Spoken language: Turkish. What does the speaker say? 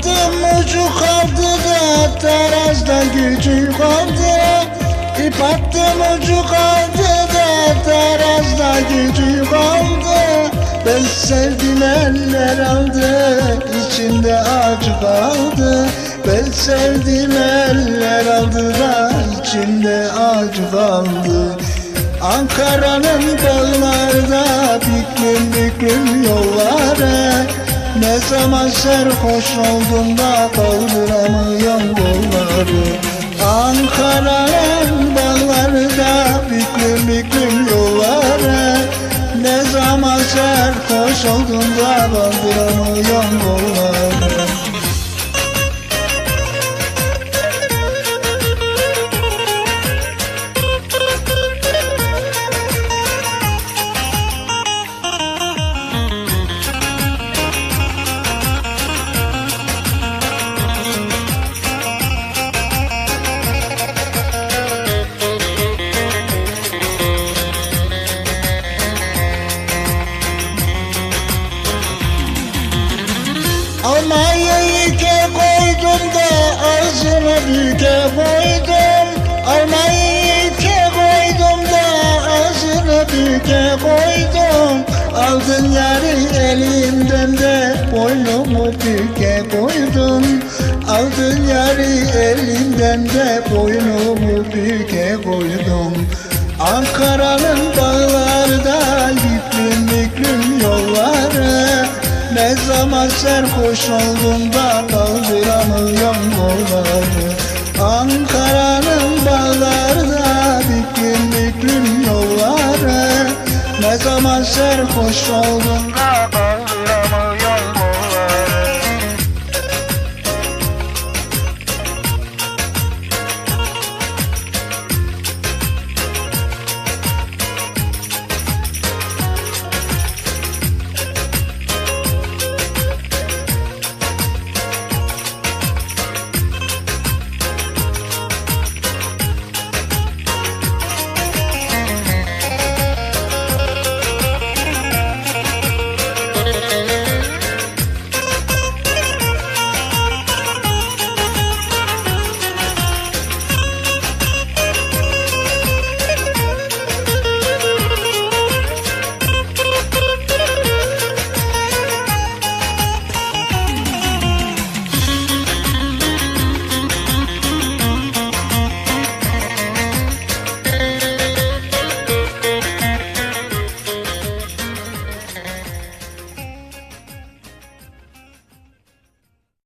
attım ucu kaldıra Terazda gücü kaldıra İp attım ucu kaldıra Terazda gücü kaldı. Ben sevdim eller aldı içinde acı kaldı. Ben sevdim eller aldı da içimde acı kaldı. Ankara'nın dağlarda büklüm büklüm yollara ne zaman serhoş oldum da kaldıramıyorum kolları Ankara'nın bağlarda büklüm büklüm yolları. Ne zaman serhoş oldum da kaldıramıyorum kolları Almanya'yı ke koydum da ağzına büke koydum. Almanya'yı ke koydum da ağzına büke koydum. Aldın yarı elimden de boynumu büke koydum. Aldın yarı elimden de boynumu büke koydum. Ankara'nın bağlarda zaman serhoş oldum da kaldıramıyorum kolları Ankara'nın bağlarda büklüm büklüm yolları. Ne zaman serhoş oldum